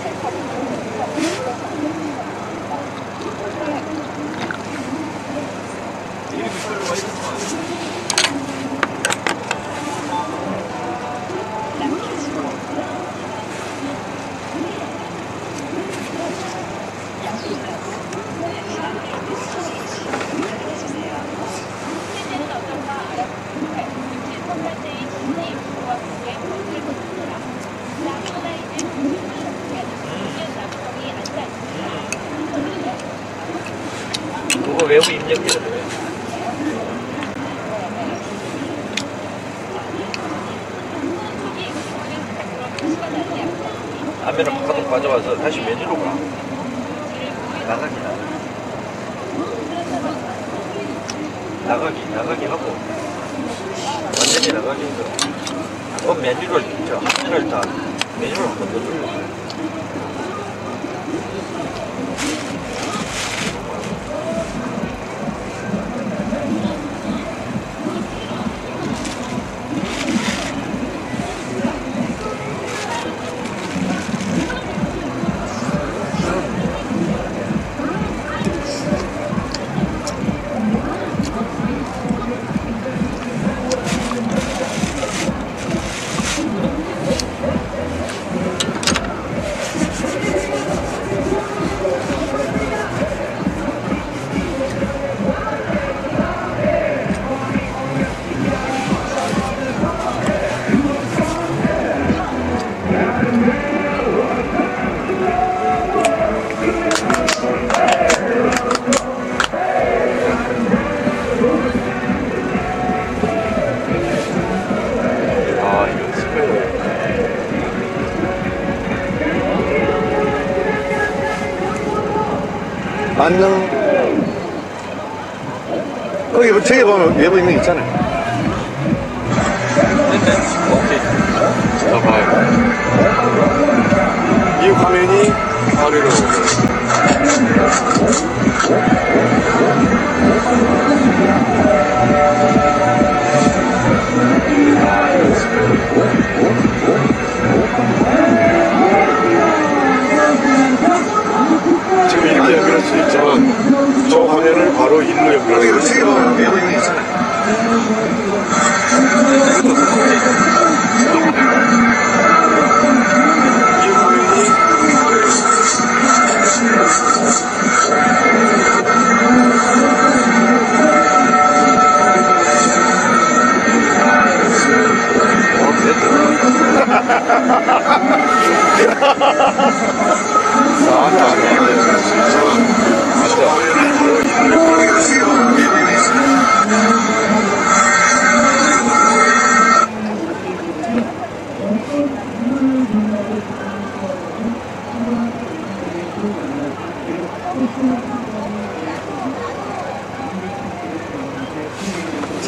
그거 화면을 바깥으로 가져와서 다시 메뉴로 가. 나가기 나가기. 나가기 하고. 완전히 나가기 해서. 어 메뉴를 저 화면을 다 메뉴를 한번 더 눌러 만능. 거기 뭐 저기 보면 외부 있는 거 있잖아요. 이 화면이 아래로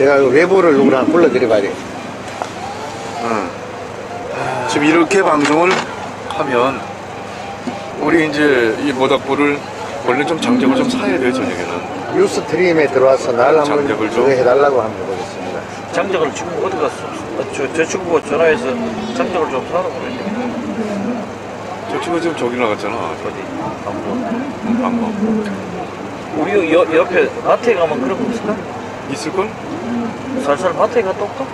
제가 그 외부를 누구나 불러드려봐야 돼요 지금 이렇게 방송을 하면 우리 이제 이 모닥불을 원래 좀 장작을 좀 사야 돼요 저녁에는 뉴스트림에 들어와서 날 한번 장작을 좀. 해달라고 한번 해보겠습니다 장작을 지금 어디 갔어? 어, 저, 저 친구가 전화해서 장작을 좀 사라고 그랬는데 저 친구 지금 저기 나갔잖아 어디? 안 보여. 방금 우리 여, 옆에 마트에 가면 그런 거 없을까? 있을걸? 살살 마트에 갔다 올까?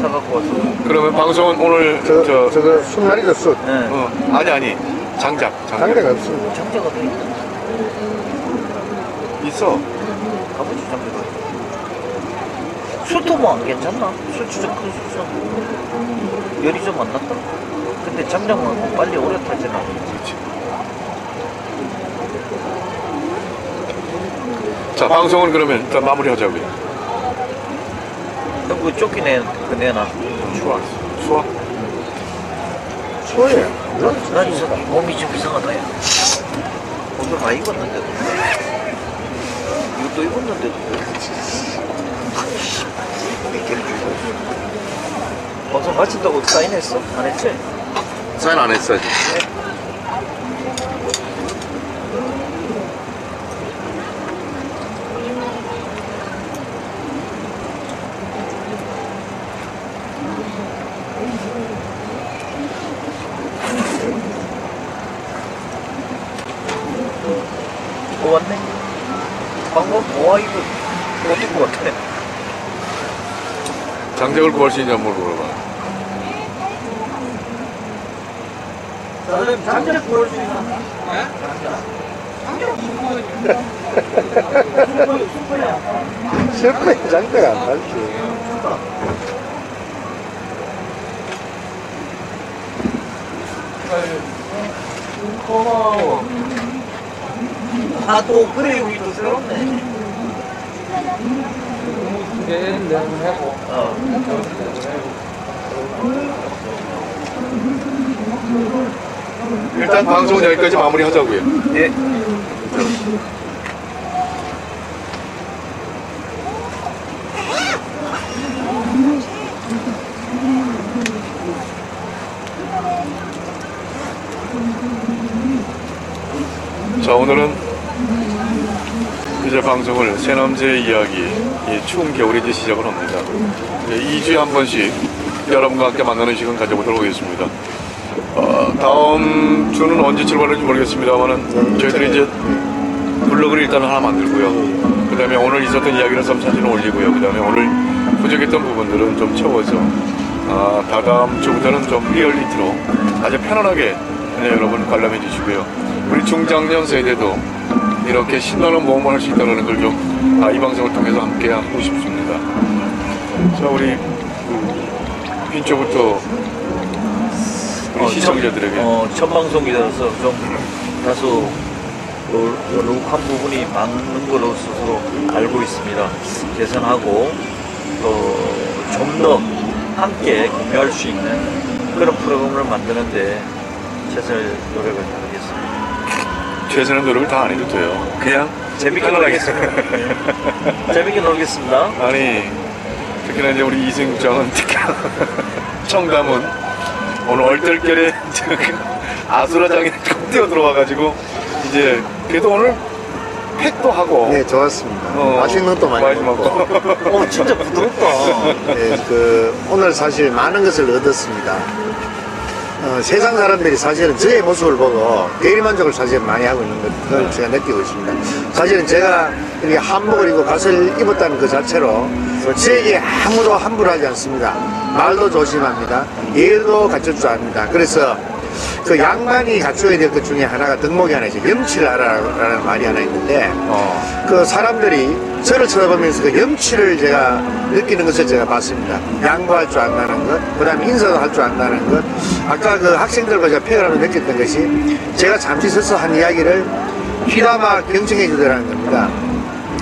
사갖고 와서 그러면 방송은 오늘 저, 저 저거 순날이도 숯 예. 어, 아니 아니 장작 장작 장작 없습니다 장작 어디 있나? 있어 가보지 장작 수도 뭐안 괜찮나? 수치 좀큰 수죠 열이 좀 안 났다? 근데 장작만 빨리 오래 타지나 그렇지 자 방송은 그러면 일단 마무리하자고요. 그 내, 그 내놔. 추워 수학 소예요 난 이제 몸이 좀 이상하다 야. 오늘 많이 입었는데도. 이것도 입었는데도. 방송 마친다고 사인했어? 안 했지? 사인 안 했어 아직 왔네. 방금 와 이거 어디 것 같아. 장작을 구할 수 있냐 한번 물어봐. 사장님 장작 구할 수 있나? 슬퍼 장대가 안 닿지. 고마워. 아 또 그래 여기 또 새롭네. 어. 일단 방송은 여기까지 마무리하자고요. 예. 자 오늘은 이제 방송을 새남자의 이야기 이 추운 겨울이 이제 시작을 합니다. 이제 2주에 한 번씩 여러분과 함께 만나는 시간 가져보도록 하겠습니다. 어, 다음 주는 언제 출발할지 모르겠습니다만은 저희들이 이제 블로그를 일단 하나 만들고요. 그 다음에 오늘 있었던 이야기를 좀 사진을 올리고요. 그 다음에 오늘 부족했던 부분들은 좀 채워서 아, 다다음 주부터는 좀 리얼리티로 아주 편안하게 그냥 여러분 관람해 주시고요. 우리 중장년 세대도 이렇게 신나는 모험을 할 수 있다는 걸 좀 이 방송을 통해서 함께 하고 싶습니다. 자, 우리 그 빈초부터 우리 어, 시청자들에게 첫, 어, 첫 방송이라서 좀 다소 노력한 부분이 많은 걸로 스스로 알고 있습니다. 개선하고 또 좀 더 함께 공유할 수 있는 그런 프로그램을 만드는데 최선의 노력을. 최선의 노력을 다 안 해도 돼요. 그냥 재밌게 놀겠습니다. 재밌게 놀겠습니다. 아니 특히나 이제 우리 이승장은 특히 청담은 오늘 얼떨결에 아수라장에 좀 뛰어 들어와가지고 이제 그래도 오늘 팩도 하고 네, 좋았습니다. 어, 맛있는 것도 많이, 먹고. 어, 진짜 부드럽다. 네, 그 오늘 사실 많은 것을 얻었습니다. 어, 세상 사람들이 사실은 저의 모습을 보고 대리만족을 사실 많이 하고 있는 것을 제가 느끼고 있습니다. 사실은 제가 이렇게 한복을 입고 갓을 입었다는 그 자체로 저에게 아무도 함부로 하지 않습니다. 말도 조심합니다. 예의도 갖출 줄 압니다. 그래서 그 양반이 갖춰야 될 것 중에 하나가 덕목이 하나 있죠. 염치를 하라라는 말이 하나 있는데 어, 그 사람들이 저를 쳐다보면서 그 염치를 제가 느끼는 것을 제가 봤습니다. 양보할 줄 안다는 것, 그 다음에 인사도 할 줄 안다는 것. 아까 그 학생들과 제가 표현하면서 느꼈던 것이 제가 잠시 서서 한 이야기를 귀담아 경청해 주더라는 겁니다.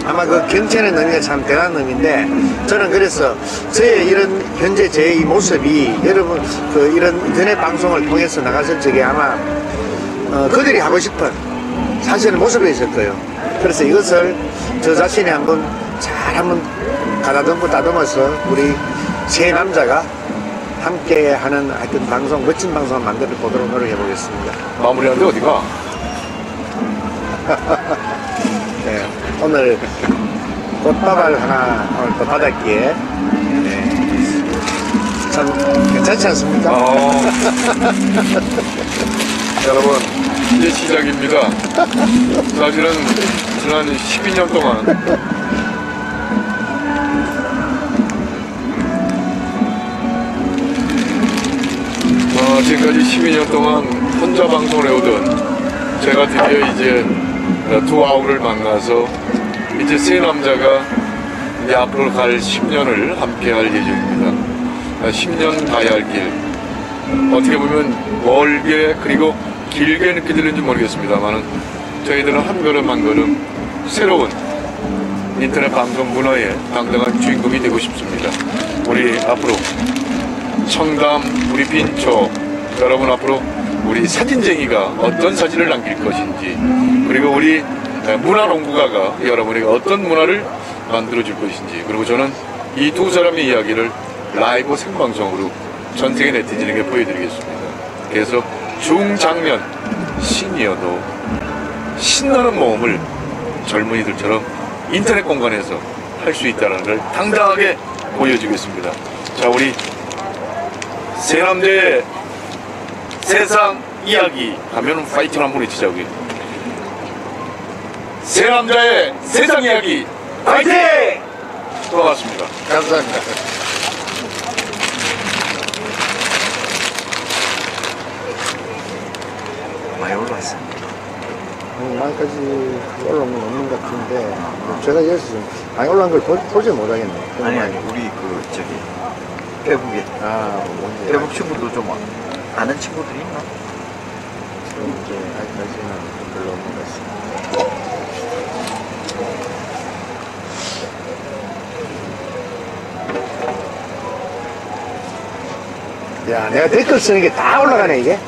아마 그 경청의 의미가 참 대단한 의미인데 저는 그래서 저의 이런 현재 제 이 모습이 여러분 그 이런 인터넷 방송을 통해서 나갔을 적에 아마 어, 그들이 하고 싶은 사실은 모습이 있을 거예요. 그래서 이것을 저 자신이 한번 잘 한번 가다듬고 다듬어서 우리 세 남자가 함께 하는 하여튼 방송, 멋진 방송을 만들어 보도록 노력해 보겠습니다. 마무리하는데 어디가? 네, 오늘 꽃다발 하나 오늘 또 받았기에 네, 참 괜찮지 않습니까? 어. 여러분 이제 시작입니다. 사실은 지난 12년 동안 어, 지금까지 12년 동안 혼자 방송을 해오던 제가 드디어 이제 두 아우를 만나서 이제 세 남자가 이제 앞으로 갈 10년을 함께 할 예정입니다. 10년 가야 할 길. 어떻게 보면 멀게 그리고 길게 느껴지는지 모르겠습니다만 저희들은 한 걸음 한 걸음 새로운 인터넷 방송 문화의 당당한 주인공이 되고 싶습니다. 우리 앞으로 청담, 우리 빈초, 여러분 앞으로 우리 사진쟁이가 어떤 사진을 남길 것인지 그리고 우리 문화 농구가가 여러분에게 어떤 문화를 만들어 줄 것인지 그리고 저는 이 두 사람의 이야기를 라이브 생방송으로 전 세계 네티즌에게 보여드리겠습니다. 그래서 중장년 시니어도 신나는 모험을 젊은이들처럼 인터넷 공간에서 할 수 있다는 걸 당당하게 보여주겠습니다. 자, 우리 세 남자의 세상 이야기 하면 파이팅 한번 해치자고요. 세 남자의 세상 이야기 화이팅! 돌아왔습니다. 감사합니다. 많이 올라왔습니다. 만까지 올라온 건 없는 것 같은데 제가 여기서 좀 많이 올라온 걸 보, 보지 못하겠네. 아니 아니 우리 그 저기 태국에 아, 뭔지 태국 친구도 좀 아는 친구들이 있나? 지금 이제 아직까지는 별로 없는 것 같습니다. 야, 내가 댓글 쓰는 게 다 올라가네, 이게.